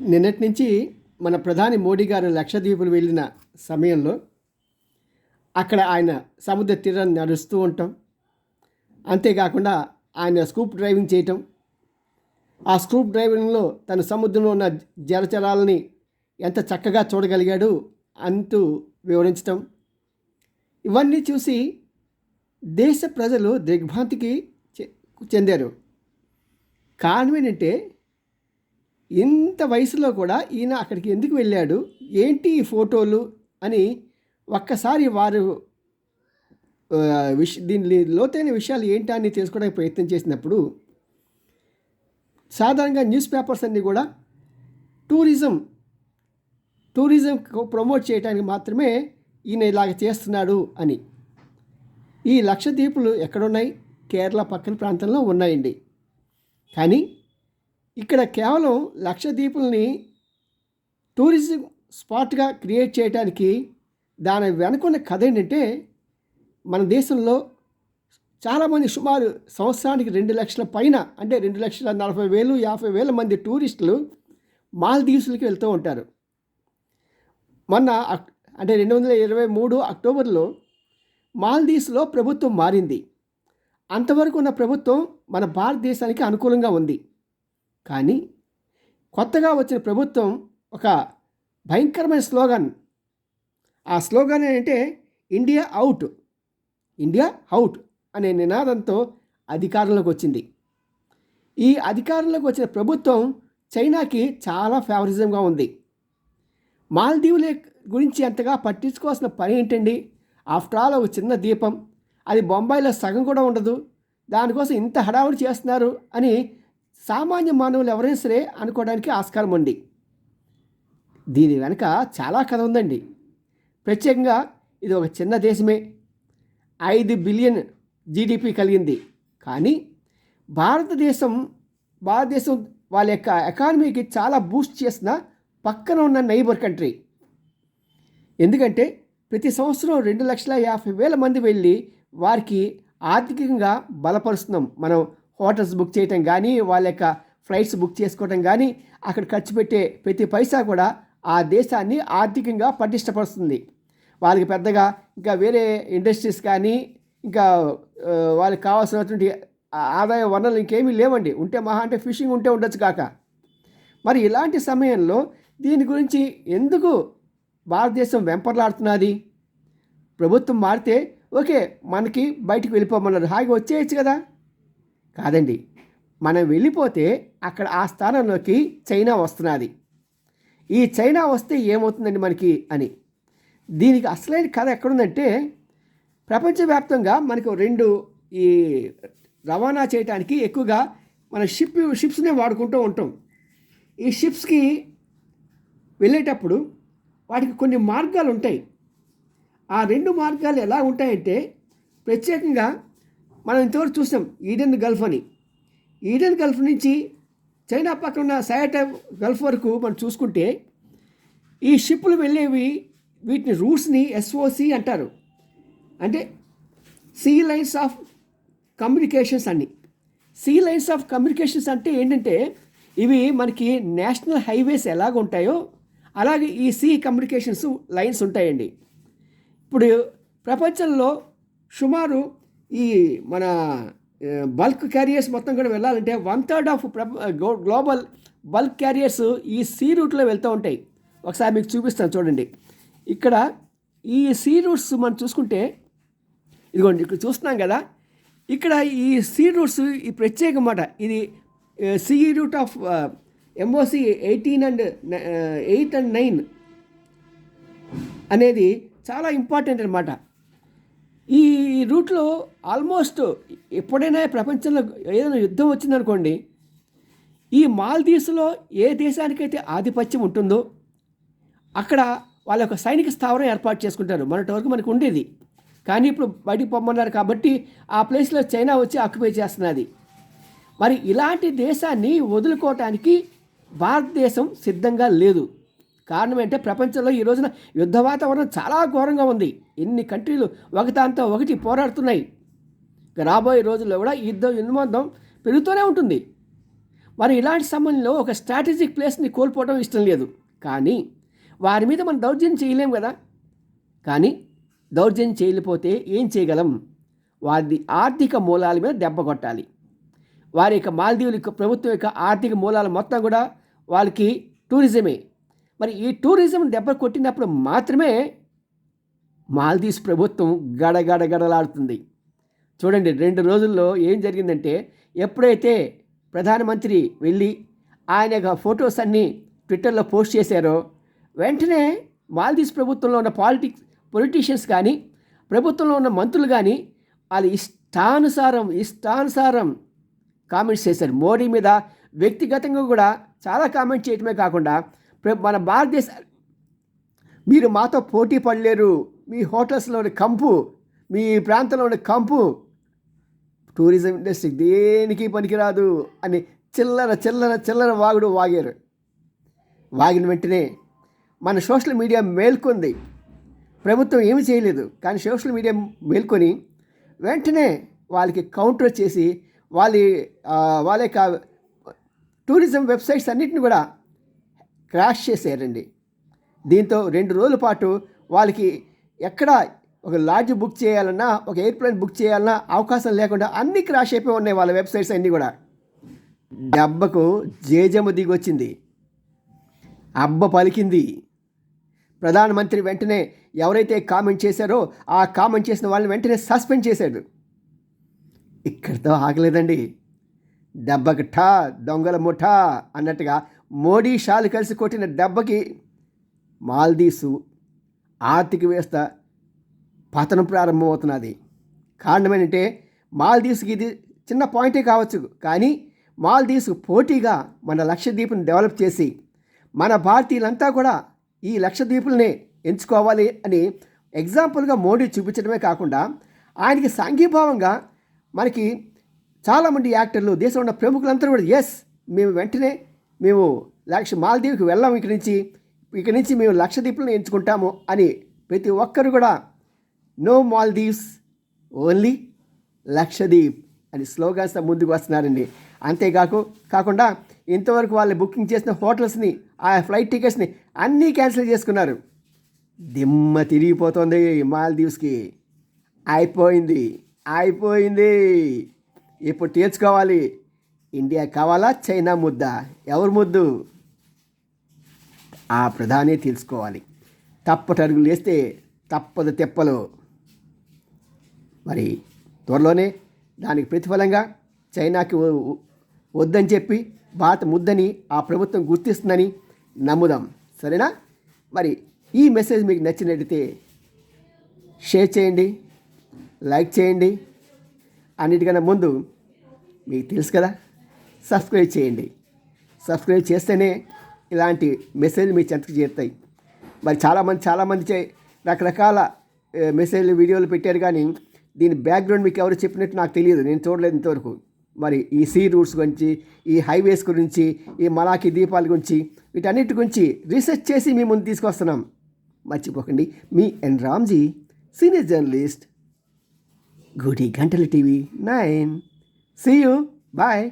నిన్నటి నుంచి మన ప్రధాని మోడీ గారు లక్షద్వీపులు వెళ్ళిన సమయంలో అక్కడ ఆయన సముద్ర తీరాన్ని నడుస్తూ ఉంటాం. అంతేకాకుండా ఆయన స్కూప్ డ్రైవింగ్ చేయటం. ఆ స్కూప్ డ్రైవింగ్లో తన సముద్రంలో ఉన్న జలచరాలని ఎంత చక్కగా చూడగలిగాడు అంటూ వివరించటం. ఇవన్నీ చూసి దేశ ప్రజలు దిగ్భ్రాంతికి చె- చెందారు. కారణం ఏంటంటే ఇంత వయసులో కూడా ఈయన అక్కడికి ఎందుకు వెళ్ళాడు? ఏంటి ఈ ఫోటోలు? అని ఒక్కసారి వారు విష దీని లోతైన విషయాలు ఏంటా అని తెలుసుకోవడానికి ప్రయత్నం చేసినప్పుడు సాధారణంగా న్యూస్ పేపర్స్ అన్నీ కూడా టూరిజం టూరిజం ప్రమోట్ చేయడానికి మాత్రమే ఈయన ఇలాగ చేస్తున్నాడు అని. ఈ లక్షద్వీపులు ఎక్కడున్నాయి? కేరళ పక్కన ప్రాంతంలో ఉన్నాయండి. కానీ ఇక్కడ కేవలం లక్షద్వీపుల్ని టూరిజం స్పాట్గా క్రియేట్ చేయడానికి దాని వెనుకున్న కథ ఏంటంటే మన దేశంలో చాలామంది సుమారు సంవత్సరానికి రెండు లక్షల పైన అంటే రెండు లక్షల నలభై వేలు యాభై వేల మంది టూరిస్టులు మాల్దీవ్స్లకి వెళ్తూ ఉంటారు. మొన్న అంటే రెండు వందల ఇరవై మూడు అక్టోబర్లో మాల్దీవ్స్లో ప్రభుత్వం మారింది. అంతవరకు ఉన్న ప్రభుత్వం మన భారతదేశానికి అనుకూలంగా ఉంది. కానీ కొత్తగా వచ్చిన ప్రభుత్వం ఒక భయంకరమైన స్లోగన్. ఆ స్లోగన్ ఏంటంటే ఇండియా అవుట్ ఇండియా అవుట్ అనే నినాదంతో అధికారంలోకి వచ్చింది. ఈ అధికారంలోకి వచ్చిన ప్రభుత్వం చైనాకి చాలా ఫేవరిజంగా ఉంది. మాల్దీవుల గురించి అంతగా పట్టించుకోవాల్సిన పని ఏంటండి? ఆఫ్టర్ ఆల్ ఒక చిన్న దీపం. అది బొంబాయిలో సగం కూడా ఉండదు. దానికోసం ఇంత హడావుడి చేస్తున్నారు అని సామాన్య మానవులు ఎవరైనా సరే అనుకోవడానికి ఆస్కారం ఉంది. దీని వెనక చాలా కథ ఉందండి. ప్రత్యేకంగా ఇది ఒక చిన్న దేశమే. ఐదు బిలియన్ జీడిపి కలిగింది. కానీ భారతదేశం భారతదేశం వాళ్ళ యొక్క ఎకానమీకి చాలా బూస్ట్ చేసిన పక్కన ఉన్న నైబర్ కంట్రీ. ఎందుకంటే ప్రతి సంవత్సరం రెండు లక్షల యాభై వేల మంది వెళ్ళి వారికి ఆర్థికంగా బలపరుస్తున్నాం మనం హోటల్స్ బుక్ చేయటం కానీ వాళ్ళ యొక్క ఫ్లైట్స్ బుక్ చేసుకోవటం కానీ అక్కడ ఖర్చు పెట్టే ప్రతి పైసా కూడా ఆ దేశాన్ని ఆర్థికంగా పటిష్టపరుస్తుంది. వాళ్ళకి పెద్దగా ఇంకా వేరే ఇండస్ట్రీస్ కానీ ఇంకా వాళ్ళకి కావాల్సినటువంటి ఆదాయ వనరులు ఇంకేమీ లేవండి. ఉంటే మహా అంటే ఫిషింగ్ ఉంటే ఉండొచ్చు కాక. మరి ఇలాంటి సమయంలో దీని గురించి ఎందుకు భారతదేశం వెంపర్లాడుతున్నది? ప్రభుత్వం మారితే ఓకే మనకి బయటికి వెళ్ళిపోమన్నారు. హాయిగా వచ్చేయచ్చు కదా. కాదండి. మనం వెళ్ళిపోతే అక్కడ ఆ స్థానంలోకి చైనా వస్తున్నది. ఈ చైనా వస్తే ఏమవుతుందండి మనకి అని. దీనికి అసలైన కథ ఎక్కడుందంటే ప్రపంచవ్యాప్తంగా మనకు రెండు ఈ రవాణా చేయడానికి ఎక్కువగా మన షిప్ షిప్స్నే వాడుకుంటూ ఉంటాం. ఈ షిప్స్కి వెళ్ళేటప్పుడు వాటికి కొన్ని మార్గాలు ఉంటాయి ఆ రెండు మార్గాలు ఎలా ఉంటాయంటే ప్రత్యేకంగా మనం ఇంతవరకు చూసాం ఈడెన్ గల్ఫ్ అని. ఈడెన్ గల్ఫ్ నుంచి చైనా పక్కన ఉన్న సయాట గల్ఫ్ వరకు మనం చూసుకుంటే ఈ షిప్లు వెళ్ళేవి వీటిని రూట్స్ని ఎస్ఓసి అంటారు. అంటే సీ లైన్స్ ఆఫ్ కమ్యూనికేషన్స్ అన్ని సీ లైన్స్ ఆఫ్ కమ్యూనికేషన్స్ అంటే ఏంటంటే ఇవి మనకి నేషనల్ హైవేస్ ఎలాగ ఉంటాయో అలాగే ఈ సీ కమ్యూనికేషన్స్ లైన్స్ ఉంటాయండి. ఇప్పుడు ప్రపంచంలో సుమారు ఈ మన బల్క్ క్యారియర్స్ మొత్తం కూడా వెళ్ళాలంటే one third of global bulk carriers ఈ సీ రూట్లో వెళ్తూ ఉంటాయి. ఒకసారి మీకు చూపిస్తాను చూడండి. ఇక్కడ ఈ సీ రూట్స్ మనం చూసుకుంటే ఇదిగోండి ఇక్కడ చూస్తున్నాం కదా ఇక్కడ ఈ సీ రూట్స్ ఈ ప్రత్యేక మాట ఇది sea route of MOC eighteen and eight and nine అనేది చాలా ఇంపార్టెంట్ అనమాట ఈ రూట్లో ఆల్మోస్ట్ ఎప్పుడైనా ప్రపంచంలో ఏదైనా యుద్ధం వచ్చిందనుకోండి ఈ మాల్దీవ్స్లో ఏ దేశానికైతే ఆధిపత్యం ఉంటుందో అక్కడ వాళ్ళ యొక్క సైనిక స్థావరం ఏర్పాటు చేసుకుంటారు. మొన్నటి వరకు మనకు ఉండేది. కానీ ఇప్పుడు బయటికి పొమ్మన్నారు కాబట్టి ఆ ప్లేస్లో చైనా వచ్చి ఆక్యుపై చేస్తున్నది. మరి ఇలాంటి దేశాన్ని వదులుకోవటానికి భారతదేశం సిద్ధంగా లేదు. కారణం ఏంటంటే ప్రపంచంలో ఈ రోజున యుద్ధ వాతావరణం చాలా ఘోరంగా ఉంది. ఎన్ని కంట్రీలు ఒకదాంతో ఒకటి పోరాడుతున్నాయి. రాబోయే రోజుల్లో కూడా యుద్ధం ఉన్మాదం పెరుగుతూనే ఉంటుంది. మరి ఇలాంటి సమయంలో ఒక స్ట్రాటజిక్ ప్లేస్ని కోల్పోవడం ఇష్టం లేదు. కానీ వారి మీద మనం దౌర్జన్యం చేయలేం కదా. కానీ దౌర్జన్యం చేయలేకపోతే ఏం చేయగలం? వారి ఆర్థిక మూలాల మీద దెబ్బ కొట్టాలి. వారి యొక్క మాల్దీవుల ప్రభుత్వం యొక్క ఆర్థిక మూలాలు మొత్తం కూడా వాళ్ళకి టూరిజమే. మరి ఈ టూరిజం దెబ్బ కొట్టినప్పుడు మాత్రమే మాల్దీవ్స్ ప్రభుత్వం గడగడగడలాడుతుంది చూడండి రెండు రోజుల్లో ఏం జరిగిందంటే ఎప్పుడైతే ప్రధానమంత్రి వెళ్ళి ఆయన యొక్క ఫొటోస్ అన్నీ ట్విట్టర్లో పోస్ట్ చేశారో వెంటనే మాల్దీవ్స్ ప్రభుత్వంలో ఉన్న పాలిటిక్స్ పొలిటీషియన్స్ కానీ ప్రభుత్వంలో ఉన్న మంత్రులు కానీ వాళ్ళు ఇష్టానుసారం ఇష్టానుసారం కామెంట్స్ చేశారు. మోడీ మీద వ్యక్తిగతంగా కూడా చాలా కామెంట్ చేయటమే కాకుండా మన భారతదేశ మీరు మాతో పోటీ పడలేరు. మీ హోటల్స్లోని కంపు మీ ప్రాంతంలోని కంపు. టూరిజం ఇండస్ట్రీ దేనికి పనికిరాదు అని చిల్లర చిల్లర చిల్లర వాగుడు వాగారు. వాగిన వెంటనే మన సోషల్ మీడియా మేల్కొంది. ప్రభుత్వం ఏమి చేయలేదు. కానీ సోషల్ మీడియా మేల్కొని వెంటనే వాళ్ళకి కౌంటర్ చేసి వాళ్ళ వాళ్ళ యొక్క టూరిజం వెబ్సైట్స్ అన్నిటిని కూడా క్రాష్ చేశారండి. దీంతో రెండు రోజుల పాటు వాళ్ళకి ఎక్కడ ఒక లాడ్జ్ బుక్ చేయాలన్నా ఒక ఎయిర్ప్లేన్ బుక్ చేయాలన్నా అవకాశం లేకుండా అన్నీ క్రాష్ అయిపోయి ఉన్నాయి వాళ్ళ వెబ్సైట్స్ అన్నీ కూడా. డబ్బకు జేజమ్మ దిగొచ్చింది. అబ్బ పలికింది. ప్రధానమంత్రి వెంటనే ఎవరైతే కామెంట్ చేశారో ఆ కామెంట్ చేసిన వాళ్ళని వెంటనే సస్పెండ్ చేశాడు. ఇక్కడితో ఆగలేదండి. దెబ్బకి ఠా దొంగల ముఠా అన్నట్టుగా మోడీ షాలు కలిసి కొట్టిన దెబ్బకి మాల్దీసు ఆర్థిక వ్యవస్థ పతనం ప్రారంభమవుతున్నది. కారణం ఏంటంటే మాల్దీవ్స్కి ఇది చిన్న పాయింటే కావచ్చు కానీ మాల్దీవ్స్ పోటీగా మన లక్షద్వీప్ని డెవలప్ చేసి మన భారతీయులంతా కూడా ఈ లక్షద్వీపులనే ఎంచుకోవాలి అని ఎగ్జాంపుల్గా మోడీ చూపించడమే కాకుండా ఆయనకి సాంఘీభావంగా మనకి చాలామంది యాక్టర్లు దేశంలో ఉన్న ప్రముఖులందరూ కూడా ఎస్ మేము వెంటనే మేము లక్ష మాల్దీవ్కి వెళ్ళాము ఇక్కడి నుంచి. ఇక్కడి నుంచి మేము లక్షద్వీపులను ఎంచుకుంటాము అని ప్రతి ఒక్కరు కూడా నో మాల్దీవ్స్ ఓన్లీ లక్షద్వీప్ అని స్లోగన్స్ ముందుకు వస్తున్నారండి. అంతేకాకు కాకుండా ఇంతవరకు వాళ్ళు బుకింగ్ చేసిన హోటల్స్ని ఆ ఫ్లైట్ టికెట్స్ని అన్నీ క్యాన్సిల్ చేసుకున్నారు. దిమ్మ తిరిగిపోతుంది మాల్దీవ్స్కి. అయిపోయింది. అయిపోయింది. ఇప్పుడు తీర్చుకోవాలి ఇండియా కావాలా? చైనా ముద్ద? ఎవరు ముద్దు? ఆ ప్రధాని తెలుసుకోవాలి. తప్పటడుగులు వేస్తే తప్పదు తెప్పలు. మరి త్వరలోనే దానికి ప్రతిఫలంగా చైనాకి వద్దని చెప్పి భారత ముద్దని ఆ ప్రభుత్వం గుర్తిస్తుందని నమ్ముదాం. సరేనా? మరి ఈ మెసేజ్ మీకు నచ్చినట్టయితే షేర్ చేయండి లైక్ చేయండి. అన్నిటికన్నా ముందు మీకు తెలుసు కదా సబ్స్క్రైబ్ చేయండి. సబ్స్క్రైబ్ చేస్తేనే ఇలాంటి మెసేజ్లు మీ చెంతకు చేరుతాయి. మరి చాలామంది చాలామంది చే రకరకాల మెసేజ్లు వీడియోలు పెట్టారు కానీ దీని బ్యాక్గ్రౌండ్ మీకు ఎవరు చెప్పినట్టు నాకు తెలియదు. నేను చూడలేదు ఇంతవరకు. మరి ఈ సీ రూట్స్ గురించి ఈ హైవేస్ గురించి ఈ మలాకి దీపాల గురించి వీటన్నిటి గురించి రీసెర్చ్ చేసి మీ ముందు తీసుకొస్తున్నాం. మర్చిపోకండి. మీ ఎన్ రామ్జీ సీనియర్ జర్నలిస్ట్ గుడి గంటల TV nine. See you bye